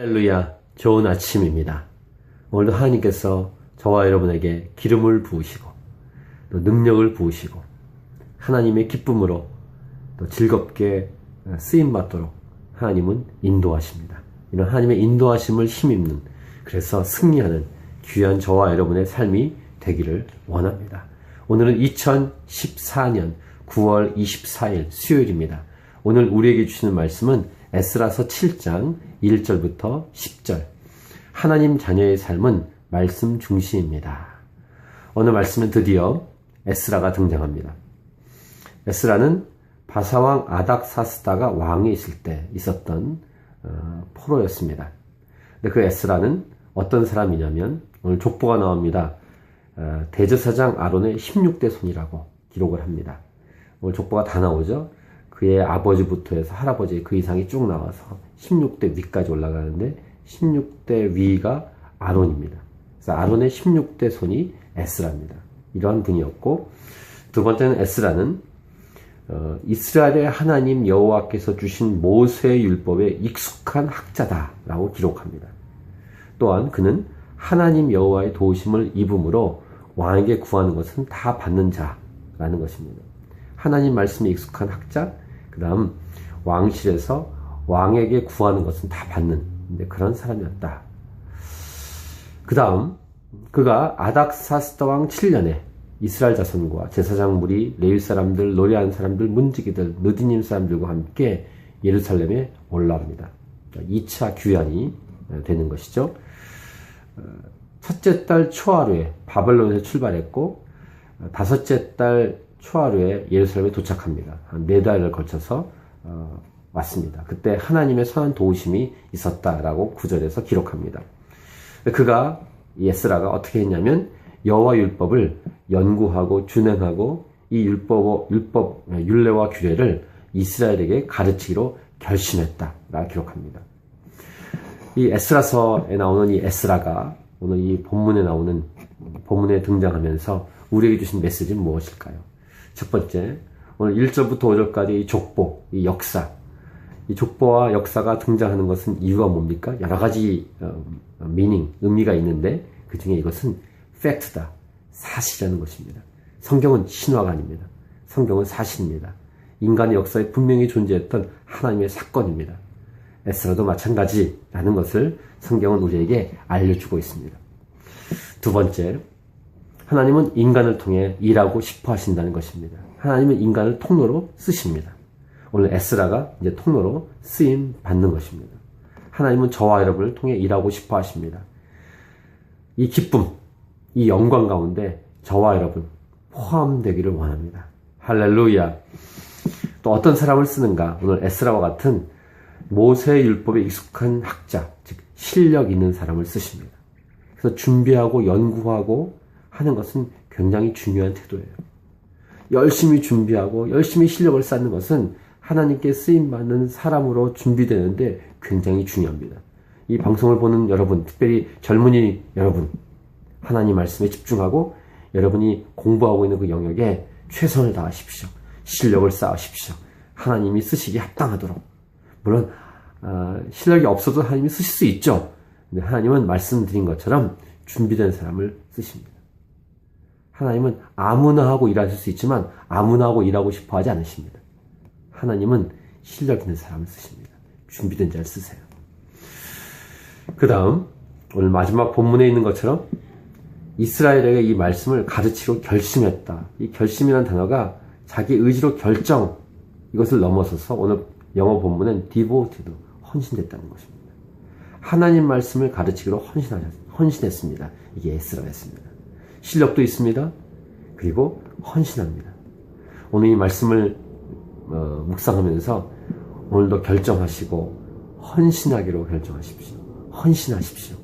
할렐루야, 좋은 아침입니다. 오늘도 하나님께서 저와 여러분에게 기름을 부으시고, 또 능력을 부으시고, 하나님의 기쁨으로 또 즐겁게 쓰임받도록 하나님은 인도하십니다. 이런 하나님의 인도하심을 힘입는, 그래서 승리하는 귀한 저와 여러분의 삶이 되기를 원합니다. 오늘은 2014년 9월 24일 수요일입니다. 오늘 우리에게 주시는 말씀은 에스라서 7장 1절부터 10절. 하나님 자녀의 삶은 말씀 중시입니다. 오늘 말씀은 드디어 에스라가 등장합니다. 에스라는 바사왕 아닥사스다가 왕에 있을 때 있었던 어, 포로였습니다. 근데 그 에스라는 어떤 사람이냐면 오늘 족보가 나옵니다. 어, 대제사장 아론의 16대 손이라고 기록을 합니다. 오늘 족보가 다 나오죠. 그의 아버지부터 해서 할아버지 그 이상이 쭉 나와서 16대 위까지 올라가는데 16대 위가 아론입니다. 그래서 아론의 16대 손이 에스라입니다. 이러한 분이었고 두 번째는 에스라는 어, 이스라엘의 하나님 여호와께서 주신 모세의 율법에 익숙한 학자다라고 기록합니다. 또한 그는 하나님 여호와의 도우심을 입음으로 왕에게 구하는 것은 다 받는 자라는 것입니다. 하나님 말씀에 익숙한 학자, 그 다음 왕실에서 왕에게 구하는 것은 다 받는 그런 사람이었다. 그 다음 그가 아닥사스다 왕 7년에 이스라엘 자손과 제사장 무리, 레위 사람들, 노래하는 사람들, 문지기들, 느디님 사람들과 함께 예루살렘에 올라옵니다. 2차 귀환이 되는 것이죠. 첫째 달 초하루에 바벨론에서 출발했고 다섯째 달 초하루에 예루살렘에 도착합니다. 한네 달을 걸쳐서 어, 왔습니다. 그때 하나님의 선한 도우심이 있었다라고 구절에서 기록합니다. 그가 예스라가 어떻게 했냐면 여호와 율법을 연구하고 준행하고 이 율법 율법 율례와 규례를 이스라엘에게 가르치기로 결심했다라 기록합니다. 이 에스라서에 나오는 이 에스라가 오늘 이 본문에 나오는 본문에 등장하면서 우리에게 주신 메시지는 무엇일까요? 첫 번째, 오늘 1절부터 5절까지 이 족보, 이 역사, 이 족보와 역사가 등장하는 것은 이유가 뭡니까? 여러 가지 어, 미닝, 의미가 있는데 그 중에 이것은 팩트다, 사실이라는 것입니다. 성경은 신화가 아닙니다. 성경은 사실입니다. 인간의 역사에 분명히 존재했던 하나님의 사건입니다. 에스라도 마찬가지라는 것을 성경은 우리에게 알려주고 있습니다. 두 번째, 하나님은 인간을 통해 일하고 싶어 하신다는 것입니다. 하나님은 인간을 통로로 쓰십니다. 오늘 에스라가 이제 통로로 쓰임 받는 것입니다. 하나님은 저와 여러분을 통해 일하고 싶어 하십니다. 이 기쁨, 이 영광 가운데 저와 여러분 포함되기를 원합니다. 할렐루야. 또 어떤 사람을 쓰는가? 오늘 에스라와 같은 모세의 율법에 익숙한 학자, 즉 실력 있는 사람을 쓰십니다. 그래서 준비하고 연구하고 하는 것은 굉장히 중요한 태도예요. 열심히 준비하고 열심히 실력을 쌓는 것은 하나님께 쓰임 받는 사람으로 준비되는데 굉장히 중요합니다. 이 방송을 보는 여러분, 특별히 젊은이 여러분, 하나님 말씀에 집중하고 여러분이 공부하고 있는 그 영역에 최선을 다하십시오. 실력을 쌓으십시오. 하나님이 쓰시기 합당하도록. 물론 어, 실력이 없어도 하나님이 쓰실 수 있죠. 근데 하나님은 말씀드린 것처럼 준비된 사람을 쓰십니다. 하나님은 아무나 하고 일하실 수 있지만 아무나 하고 일하고 싶어 하지 않으십니다. 하나님은 실력 있는 사람을 쓰십니다. 준비된 자를 쓰세요. 그 다음 오늘 마지막 본문에 있는 것처럼 이스라엘에게 이 말씀을 가르치고 결심했다. 이 결심이라는 단어가 자기 의지로 결정 이것을 넘어서서 오늘 영어 본문은 디보티드 헌신됐다는 것입니다. 하나님 말씀을 가르치기로 헌신하셨, 헌신했습니다. 이게 에스라가 했습니다. 실력도 있습니다. 그리고 헌신합니다. 오늘 이 말씀을 어, 묵상하면서 오늘도 결정하시고 헌신하기로 결정하십시오. 헌신하십시오.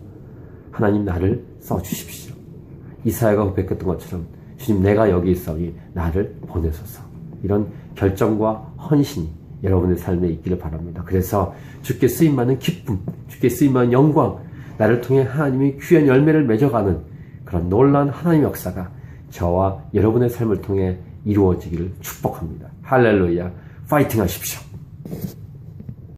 하나님 나를 써주십시오. 이사야가 고백했던 것처럼 주님 내가 여기 있어니 나를 보내소서. 이런 결정과 헌신이 여러분의 삶에 있기를 바랍니다. 그래서 주께 쓰임받는 기쁨, 주께 쓰임받는 영광, 나를 통해 하나님이 귀한 열매를 맺어가는 그런 놀라운 하나님의 역사가 저와 여러분의 삶을 통해 이루어지기를 축복합니다. 할렐루야. 파이팅 하십시오.